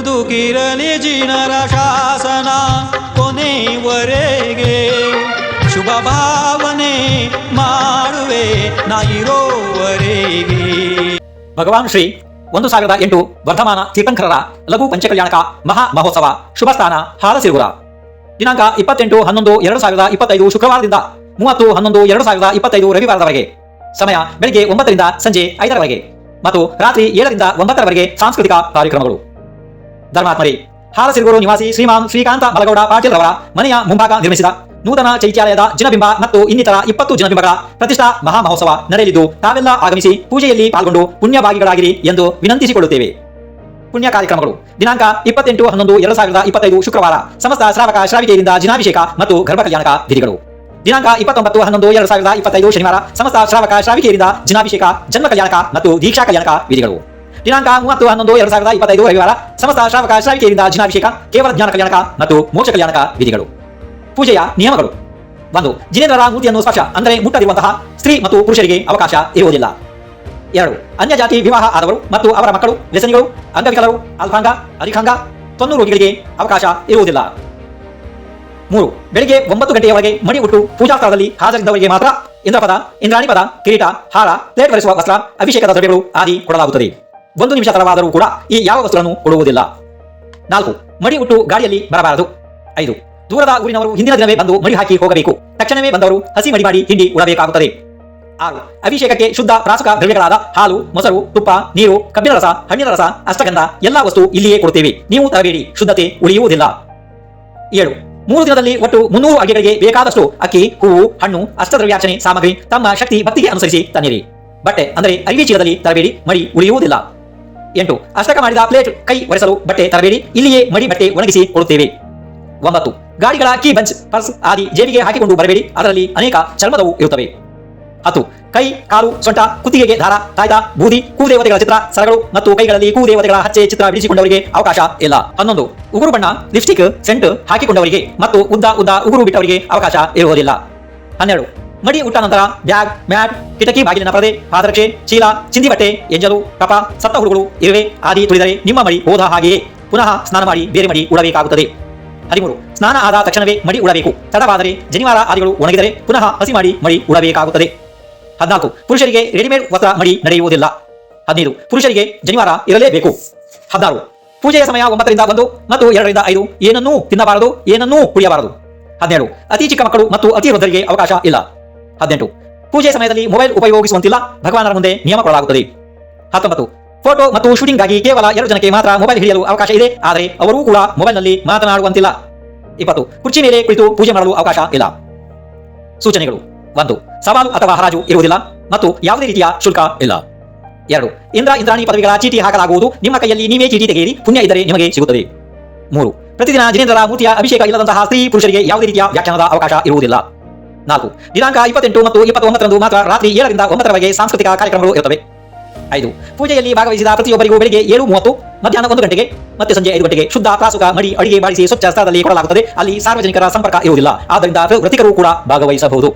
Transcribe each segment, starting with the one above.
ಬದುಕಿರಲಿ ಜಿನರ ಶಾಸನ ಕೊನೆವರೆಗೆ. ಶುಭ ಭಾವನೆ ಮಾಡುವೆ ನಾಯಿರೋವರೆಗೆ ಭಗವಾನ್ ಶ್ರೀ ಒಂದು ಸಾವಿರದ ಎಂಟು ವರ್ಧಮಾನ ತೀರ್ಥಂಕರರ ಲಘು ಪಂಚಕಲ್ಯಾಣಕ ಮಹಾ ಮಹೋತ್ಸವ ಶುಭ ಸ್ಥಾನ ಹಾಲಸಿರುಗುರ ದಿನಾಂಕ ಇಪ್ಪತ್ತೆಂಟು ಹನ್ನೊಂದು ಎರಡು ಸಾವಿರದ ಇಪ್ಪತ್ತೈದು ಶುಕ್ರವಾರದಿಂದ ಮೂವತ್ತು ಹನ್ನೊಂದು ಎರಡು ಸಾವಿರದ ಇಪ್ಪತ್ತೈದು ರವಿವಾರದವರೆಗೆ ಸಮಯ ಬೆಳಿಗ್ಗೆ ಒಂಬತ್ತರಿಂದ ಸಂಜೆ ಐದರವರೆಗೆ ಮತ್ತು ರಾತ್ರಿ ಏಳರಿಂದ ಒಂಬತ್ತರವರೆಗೆ ಸಾಂಸ್ಕೃತಿಕ ಕಾರ್ಯಕ್ರಮಗಳು. ಧರ್ಮಾತ್ಮರಿ. ಹಾಲಸಿರುಗೂರು ನಿವಾಸಿ ಶ್ರೀಮಾನ್ ಶ್ರೀಕಾಂತ ಬಲಗೌಡ ಪಾಟೀಲ್ ರವರ ಮನೆಯ ಮುಂಭಾಗ ನಿರ್ಮಿಸಿದ ನೂತನ ಚೈತ್ಯಾಲಯದ ಜಿನಬಿಂಬ ಮತ್ತು ಇನ್ನಿತರ ಇಪ್ಪತ್ತು ಜಿನಬಿಂಬಗಳ ಪ್ರತಿಷ್ಠಾ ಮಹಾ ಮಹೋತ್ಸವ ನಡೆಯಲಿದ್ದು, ತಾವೆಲ್ಲ ಆಗಮಿಸಿ ಪೂಜೆಯಲ್ಲಿ ಪಾಲ್ಗೊಂಡು ಪುಣ್ಯಭಾಗಿಗಳಾಗಿರಿ ಎಂದು ವಿನಂತಿಸಿಕೊಳ್ಳುತ್ತೇವೆ. ಪುಣ್ಯ ಕಾರ್ಯಕ್ರಮಗಳು. ದಿನಾಂಕ ಇಪ್ಪತ್ತೆಂಟು ಹನ್ನೊಂದು ಎರಡು ಸಾವಿರದ ಇಪ್ಪತ್ತೈದು ಶುಕ್ರವಾರ. ಸಮಸ್ತ ಶ್ರಾವಕ ಶ್ರಾವಿಕೆಯರಿಂದ ಜಿನಾಭಿಷೇಕ ಮತ್ತು ಗರ್ಭ ಕಲ್ಯಾಣಕ ವಿಧಿಗಳು. ದಿನಾಂಕ ಇಪ್ಪತ್ತೊಂಬತ್ತು ಹನ್ನೊಂದು ಎರಡು ಸಾವಿರದ ಇಪ್ಪತ್ತೈದು ಶನಿವಾರ. ಸಮಸ್ತ ಶ್ರಾವಕ ಶ್ರಾವಿಕೆಯರಿಂದ ಜಿನಾಭಿಷೇಕ ಜನ್ಮ ಕಲ್ಯಾಣಕ ಮತ್ತು ದೀಕ್ಷಾ ಕಲ್ಯಾಣಕ ವಿಧಿಗಳು. ದಿನಾಂಕ ಮೂವತ್ತು ಹನ್ನೊಂದು ಎರಡು ಸಾವಿರದ ಇಪ್ಪತ್ತೈದು ರವಿವಾರ ಸಮಸ್ತ ಶ್ರಾವಕ ಶ್ರಾವಿಕೆಯಿಂದ ಜಿನಾಭಿಷೇಕ ಕೇವಲ ಜ್ಞಾನ ಕಲ್ಯಾಣಕ ಮತ್ತು ಮೋಕ್ಷ ಕಲ್ಯಾಣಕ ವಿಧಿಗಳು. ಪೂಜೆಯ ನಿಯಮಗಳು. ಒಂದು, ಜಿನೇಂದ್ರರ ಮೂರ್ತಿಯನ್ನು ಸ್ಪರ್ಶ, ಅಂದರೆ ಮುಟ್ಟದಿರುವಂತಹ ಸ್ತ್ರೀ ಮತ್ತು ಪುರುಷರಿಗೆ ಅವಕಾಶ ಇರುವುದಿಲ್ಲ. ಎರಡು ಅನ್ಯ ಜಾತಿ ವಿವಾಹ ಆದವರು ಮತ್ತು ಅವರ ಮಕ್ಕಳು, ವ್ಯಸನಿಗಳು, ಅಂಗವಿಕಲರು, ಅಲ್ಪಾಂಗ ಅರಿಖಾಂಗ ತೊನ್ನು ರೋಗಿಗಳಿಗೆ ಅವಕಾಶ ಇರುವುದಿಲ್ಲ. ಮೂರು, ಬೆಳಿಗ್ಗೆ ಒಂಬತ್ತು ಗಂಟೆಯವರೆಗೆ ಮಣಿ ಉಟ್ಟು ಪೂಜಾ ಸ್ಥಳದಲ್ಲಿ ಹಾಜರಿದ್ದವರಿಗೆ ಮಾತ್ರ ಇಂದ್ರಪದ ಇಂದ್ರಾಣಿ ಪದ ಕಿರೀಟ, ಹಾರ, ಪ್ಲೇಟ್ ಧರಿಸುವ ವಸ್ತ್ರ, ಅಭಿಷೇಕದ ದ್ರವ್ಯಗಳು ಆದಿ ಕೊಡಲಾಗುತ್ತದೆ. ಒಂದು ನಿಮಿಷ ತಡವಾದರೂ ಕೂಡ ಈ ಯಾವ ವಸ್ತುಗಳನ್ನು ಕೊಡುವುದಿಲ್ಲ. ನಾಲ್ಕು ಮಡಿ ಉಟ್ಟು ಗಾಡಿಯಲ್ಲಿ ಬರಬಾರದು. ಐದು, ದೂರದ ಊರಿನವರು ಹಿಂದಿನ ದಿನವೇ ಬಂದು ಮಡಿ ಹಾಕಿ ಹೋಗಬೇಕು. ತಕ್ಷಣವೇ ಬಂದವರು ಹಸಿ ಮಡಿ ಮಾಡಿ ಹಿಂಡಿ ಉಡಬೇಕಾಗುತ್ತದೆ. ಆರು, ಅಭಿಷೇಕಕ್ಕೆ ಶುದ್ಧ ಪ್ರಾಸಕ ದ್ರವ್ಯಗಳಾದ ಹಾಲು, ಮೊಸರು, ತುಪ್ಪ, ನೀರು, ಕಬ್ಬಿನ ರಸ, ಹಣ್ಣಿನ ರಸ, ಅಷ್ಟಗಂಧ ಎಲ್ಲಾ ವಸ್ತು ಇಲ್ಲಿಯೇ ಕೊಡುತ್ತೇವೆ. ನೀವು ತರಬೇಡಿ. ಶುದ್ಧತೆ ಉಳಿಯುವುದಿಲ್ಲ. ಏಳು, ಮೂರು ದಿನದಲ್ಲಿ ಒಟ್ಟು ಮುನ್ನೂರು ಅಡಿಗೆಗಳಿಗೆ ಬೇಕಾದಷ್ಟು ಅಕ್ಕಿ, ಹೂವು, ಹಣ್ಣು, ಅಷ್ಟದ್ರವ್ಯಾರ್ಚನೆ ಸಾಮಗ್ರಿ ತಮ್ಮ ಶಕ್ತಿ ಭಕ್ತಿಗೆ ಅನುಸರಿಸಿ ತನ್ನಿರಿ. ಬಟ್ಟೆ, ಅಂದರೆ ಅರಿವಿ ಚೀಲದಲ್ಲಿ ತರಬೇಡಿ. ಮಡಿ ಉಳಿಯುವುದಿಲ್ಲ. ಎಂಟು. ಅಷ್ಟಕ ಮಾಡಿದ ಪ್ಲೇಟ್ ಕೈ ಒರೆಸಲು ಬಟ್ಟೆ ತರಬೇಡಿ. ಇಲ್ಲಿಯೇ ಮಡಿ ಬಟ್ಟೆ ಒಣಗಿಸಿ ಕೊಡುತ್ತೇವೆ. ಒಂಬತ್ತು. ಗಾಡಿಗಳ ಕೀ ಬಂಚ್ ಪರ್ಸ್ ಆದಿ ಜೇಬಿಗೆ ಹಾಕಿಕೊಂಡು ಬರಬೇಡಿ. ಅದರಲ್ಲಿ ಅನೇಕ ಚರ್ಮದವು ಇರುತ್ತವೆ. ಹತ್ತು. ಕೈ, ಕಾಲು, ಸೊಂಟ, ಕುತ್ತಿಗೆಗೆ ದಾರ ತಾಯ್ತ ಬೂದಿ, ಕೂದೇವತೆಗಳ ಚಿತ್ರ, ಸರಗಳು ಮತ್ತು ಕೈಗಳಲ್ಲಿ ಕೂದೇವತೆಗಳ ಹಚ್ಚೆ ಚಿತ್ರ ಬಿಡಿಸಿಕೊಂಡವರಿಗೆ ಅವಕಾಶ ಇಲ್ಲ. ಹನ್ನೊಂದು. ಉಗುರು ಬಣ್ಣ ಲಿಪ್ಸ್ಟಿಕ್ ಸೆಂಟ್ ಹಾಕಿಕೊಂಡವರಿಗೆ ಮತ್ತು ಉದ್ದ ಉದ್ದ ಉಗುರು ಬಿಟ್ಟವರಿಗೆ ಅವಕಾಶ ಇರುವುದಿಲ್ಲ. ಹನ್ನೆರಡು. ಮಡಿ ಉಟ್ಟ ನಂತರ ಬ್ಯಾಗ್, ಮ್ಯಾಟ್, ಕಿಟಕಿ, ಬಾಗಿಲಿನ ಪರದೆ, ಪಾದರಕ್ಷೆ, ಚೀಲ ಚಿಂದಿ ಬಟ್ಟೆ ಎಂಜಲು, ಕಪ, ಸತ್ತ ಹುಡುಗಳು ಇರುವೆ ಆದಿ ತುಳಿದರೆ ನಿಮ್ಮ ಮಡಿ ಹೋದ ಹಾಗೆಯೇ ಪುನಃ ಸ್ನಾನ ಮಾಡಿ ಬೇರೆ ಮಡಿ ಉಡಬೇಕಾಗುತ್ತದೆ. ಹದಿಮೂರು. ಸ್ನಾನ ಆದ ತಕ್ಷಣವೇ ಮಡಿ ಉಡಬೇಕು. ತಡವಾದರೆ ಜನಿವಾರ ಆದಿಗಳು ಒಣಗಿದರೆ ಪುನಃ ಹಸಿ ಮಾಡಿ ಮಡಿ ಉಡಬೇಕಾಗುತ್ತದೆ. ಹದಿನಾಲ್ಕು. ಪುರುಷರಿಗೆ ರೆಡಿಮೇಡ್ ವಸ್ತ್ರ ಮಡಿ ನಡೆಯುವುದಿಲ್ಲ. ಹದಿನೈದು. ಪುರುಷರಿಗೆ ಜನಿವಾರ ಇರಲೇಬೇಕು. ಹದಿನಾರು. ಪೂಜೆಯ ಸಮಯ ಒಂಬತ್ತರಿಂದ ಒಂದು ಮತ್ತು ಎರಡರಿಂದ ಐದು. ಏನನ್ನೂ ತಿನ್ನಬಾರದು, ಏನನ್ನೂ ಕುಡಿಯಬಾರದು. ಹದಿನೇಳು. ಅತಿ ಚಿಕ್ಕ ಮಕ್ಕಳು ಮತ್ತು ಅತಿ ವೃದ್ಧರಿಗೆ ಅವಕಾಶ ಇಲ್ಲ. ಹದಿನೆಂಟು. ಪೂಜೆ ಸಮಯದಲ್ಲಿ ಮೊಬೈಲ್ ಉಪಯೋಗಿಸುವಂತಿಲ್ಲ. ಭಗವಾನರ ಮುಂದೆ ನಿಯಮ ಕೊಡಲಾಗುತ್ತದೆ ಹತ್ತೊಂಬತ್ತು. ಫೋಟೋ ಮತ್ತು ಶೂಟಿಂಗ್ಗಾಗಿ ಕೇವಲ ಎರಡು ಜನಕ್ಕೆ ಮಾತ್ರ ಮೊಬೈಲ್ ಹಿಡಿಯಲು ಅವಕಾಶ ಇದೆ. ಆದರೆ ಅವರೂ ಕೂಡ ಮೊಬೈಲ್ನಲ್ಲಿ ಮಾತನಾಡುವಂತಿಲ್ಲ. ಇಪ್ಪತ್ತು. ಕುರ್ಚಿ ಮೇಲೆ ಕುಳಿತು ಪೂಜೆ ಮಾಡಲು ಅವಕಾಶ ಇಲ್ಲ. ಸೂಚನೆಗಳು. ಒಂದು. ಸವಾಲು ಅಥವಾ ಹರಾಜು ಇರುವುದಿಲ್ಲ ಮತ್ತು ಯಾವುದೇ ರೀತಿಯ ಶುಲ್ಕ ಇಲ್ಲ. ಎರಡು. ಇಂದ್ರ ಇಂದ್ರಾಣಿ ಪದವಿಗಳ ಚೀಟಿ ಹಾಕಲಾಗುವುದು. ನಿಮ್ಮ ಕೈಯಲ್ಲಿ ನೀವೇ ಚೀಟಿ ತೆಗೆಯಿರಿ. ಪುಣ್ಯ ಇದ್ದರೆ ನಿಮಗೆ ಸಿಗುತ್ತದೆ. ಮೂರು. ಪ್ರತಿದಿನ ಜಿನೇಂದ್ರರ ಮೂರ್ತಿಯ ಅಭಿಷೇಕ ಇಲ್ಲದಂತಹ ಸ್ತ್ರೀ ಪುರುಷರಿಗೆ ಯಾವುದೇ ರೀತಿಯ ವ್ಯಾಖ್ಯಾನದ ಅವಕಾಶ ಇರುವುದಿಲ್ಲ. ನಾಲ್ಕು. ದಿನಾಂಕ ಇಪ್ಪತ್ತೆಂಟು ಮತ್ತು ಇಪ್ಪತ್ತೊಂಬತ್ತರಂದು ಮಾತ್ರ ರಾತ್ರಿ ಏಳರಿಂದ ಒಂಬತ್ತರವರೆಗೆ ಸಾಂಸ್ಕೃತಿಕ ಕಾರ್ಯಕ್ರಮಗಳು ಇರುತ್ತವೆ. ಐದು. ಪೂಜೆಯಲ್ಲಿ ಭಾಗವಹಿಸಿದ ಪ್ರತಿಯೊಬ್ಬರಿಗೂ ಬೆಳಿಗ್ಗೆ ಏಳು ಮೂವತ್ತು, ಮಧ್ಯಾಹ್ನ ಒಂದು ಗಂಟೆಗೆ, ಮತ್ತೆ ಸಂಜೆ ಐದು ಗಂಟೆಗೆ ಶುದ್ಧ ಪ್ರಾಸುಕ ಮಡಿ ಅಡಿಗೆ ಬಾಡಿಸಿ ಸ್ವಚ್ಛ ಸ್ಥಳದಲ್ಲಿ ಕೊಡಲಾಗುತ್ತದೆ. ಅಲ್ಲಿ ಸಾರ್ವಜನಿಕರ ಸಂಪರ್ಕ ಇರುವುದಿಲ್ಲ. ಆದ್ದರಿಂದ ವೃತ್ತಿಕರು ಕೂಡ ಭಾಗವಹಿಸಬಹುದು.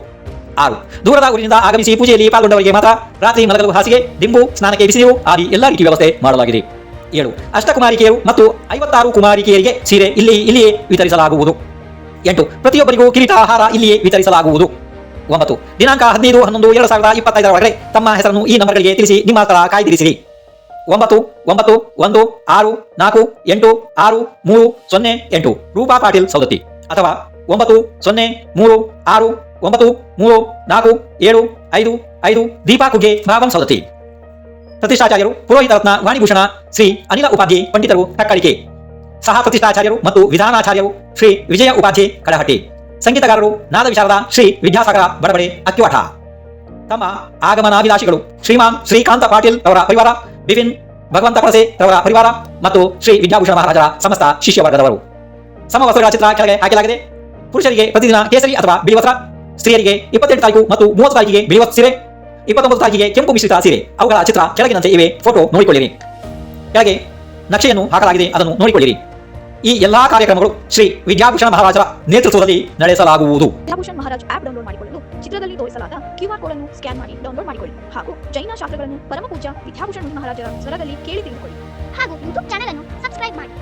ಆರು. ದೂರದ ಊರಿನಿಂದ ಆಗಮಿಸಿ ಪೂಜೆಯಲ್ಲಿ ಪಾಲ್ಗೊಂಡವರಿಗೆ ಮಾತ್ರ ರಾತ್ರಿ ಮಲಗಲು ಹಾಸಿಗೆ, ದಿಂಬು, ಸ್ನಾನಕ್ಕೆ ಬಿಸಿಯು ಆದಿ ಎಲ್ಲ ರೀತಿ ವ್ಯವಸ್ಥೆ ಮಾಡಲಾಗಿದೆ. ಏಳು. ಅಷ್ಟಕುಮಾರಿಕೆಯರು ಮತ್ತು ಐವತ್ತಾರು ಕುಮಾರಿಕೆಯರಿಗೆ ಸೀರೆ ಇಲ್ಲಿ, ಇಲ್ಲಿಯೇ ವಿತರಿಸಲಾಗುವುದು. ಎಂಟು. ಪ್ರತಿಯೊಬ್ಬರಿಗೂ ಕಿರೀಟ ಆಹಾರ ಇಲ್ಲಿಯೇ ವಿತರಿಸಲಾಗುವುದು. ಒಂಬತ್ತು. ದಿನಾಂಕ ಹದಿನೈದು, ಹನ್ನೊಂದು, ಎರಡು ಸಾವಿರದ ಇಪ್ಪತ್ತೈದರ ಒಳಗೆ ತಮ್ಮ ಹೆಸರನ್ನು ಈ ನಂಬರ್ಗಳಿಗೆ ತಿಳಿಸಿ ನಿಮ್ಮ ಸ್ಥಳ ಕಾಯ್ದಿರಿಸಿರಿ. ಒಂಬತ್ತು ಒಂಬತ್ತು, ಒಂದು, ಆರು, ನಾಲ್ಕು, ಎಂಟು, ಆರು, ಮೂರು, ಸೊನ್ನೆ, ಎಂಟು. ರೂಪಾ ಪಾಟೀಲ್ ಸೌದತ್ತಿ ಅಥವಾ ಒಂಬತ್ತು, ಸೊನ್ನೆ, ಮೂರು, ಆರು, ಒಂಬತ್ತು, ಮೂರು, ನಾಲ್ಕು, ಏಳು, ಐದು ಐದು, ದೀಪಾ ಕುಗ್ಗೆ ಭಾವಂ ಸೌದತ್ತಿ ಪ್ರತಿಷ್ಠಾಚಾರ್ಯರು ಪುರೋಹಿತ ರತ್ನ ವಾಣಿಭೂಷಣ ಶ್ರೀ ಅನಿಲ ಉಪಾಧ್ಯಾಯ, ಪಂಡಿತರು ತಕ್ಕಳಿಕೆ ಸಹ ಪ್ರತಿಷ್ಠಾಚಾರ್ಯರು ಮತ್ತು ವಿಧಾನಾಚಾರ್ಯರು ಶ್ರೀ ವಿಜಯ ಉಪಾಧ್ಯಾಯ ಕಡಹಟ್ಟಿ. ಸಂಗೀತಗಾರರು ನಾದ ವಿಶಾರದ ಶ್ರೀ ವಿದ್ಯಾಸಾಗರ ಬಡಬಡೆ ಅಕ್ಕಿವಾಠ ತಮ್ಮ ಆಗಮನಾಭಿಲಾಷಿಗಳು ಶ್ರೀಮಾನ್ ಶ್ರೀಕಾಂತ ಪಾಟೀಲ್ ಅವರ ಪರಿವಾರ, ಬಿಪಿನ್ ಭಗವಂತ ಅವರ ಪರಿವಾರ ಮತ್ತು ಶ್ರೀ ವಿದ್ಯಾಭೂಷಣ ಮಹಾರಾಜರ ಸಮಸ್ತ ಶಿಷ್ಯ ವರ್ಗದವರು ಸಮವಸ್ತ್ರಗಳ ಚಿತ್ರ ಕೆಳಗೆ ಹಾಕಲಾಗಿದೆ. ಪುರುಷರಿಗೆ ಪ್ರತಿದಿನ ಕೇಸರಿ ಅಥವಾ ಬಿಳಿ ವಸ್ತ್ರ, ಸ್ತ್ರೀಯರಿಗೆ ಇಪ್ಪತ್ತೆಂಟು ತಾರೀಕು ಮತ್ತು ಮೂವತ್ತು ತಾರೀಕಿಗೆ ಬಿಳಿ ಸೀರೆ, ಇಪ್ಪತ್ತೊಂಬತ್ತು ತಾರೀಕಿಗೆ ಕೆಂಪು ಮಿಶ್ರಿತ ಸೀರೆ. ಅವುಗಳ ಚಿತ್ರ ಕೆಳಗಿನಂತೆ ಇವೆ. ಫೋಟೋ ನೋಡಿಕೊಳ್ಳಿರಿ. ಕೆಳಗೆ ನಕ್ಷೆಯನ್ನು ಹಾಕಲಾಗಿದೆ. ಅದನ್ನು ನೋಡಿಕೊಳ್ಳಿರಿ. ಈ ಎಲ್ಲಾ ಕಾರ್ಯಕ್ರಮಗಳು ಶ್ರೀ ವಿದ್ಯಾಭೂಷಣ ಮಹಾರಾಜರ ನೇತೃತ್ವದಲ್ಲಿ ನಡೆಸಲಾಗುವುದು. ವಿದ್ಯಾಭೂಷಣ ಮಹಾರಾಜ್ ಆಪ್ ಡೌನ್ಲೋಡ್ ಮಾಡಿಕೊಳ್ಳಲು ಚಿತ್ರದಲ್ಲಿ ತೋರಿಸಲಾದ ಕ್ಯೂಆರ್ ಕೋಡ್ ಅನ್ನು ಸ್ಕ್ಯಾನ್ ಮಾಡಿ ಡೌನ್ಲೋಡ್ ಮಾಡಿಕೊಳ್ಳಿ ಹಾಗೂ ಜೈನ ಶಾಸ್ತ್ರಗಳನ್ನು ಪರಮ ಪೂಜ್ಯ ವಿದ್ಯಾಭೂಷಣ ಮಹಾರಾಜರ ಸ್ವರದಲ್ಲಿ ಕೇಳಿ ತಿಳಿದುಕೊಳ್ಳಿ ಹಾಗೂ ಯೂಟ್ಯೂಬ್ ಚಾನೆಲ್ ಅನ್ನು ಸಬ್ಸ್ಕ್ರೈಬ್ ಮಾಡಿ.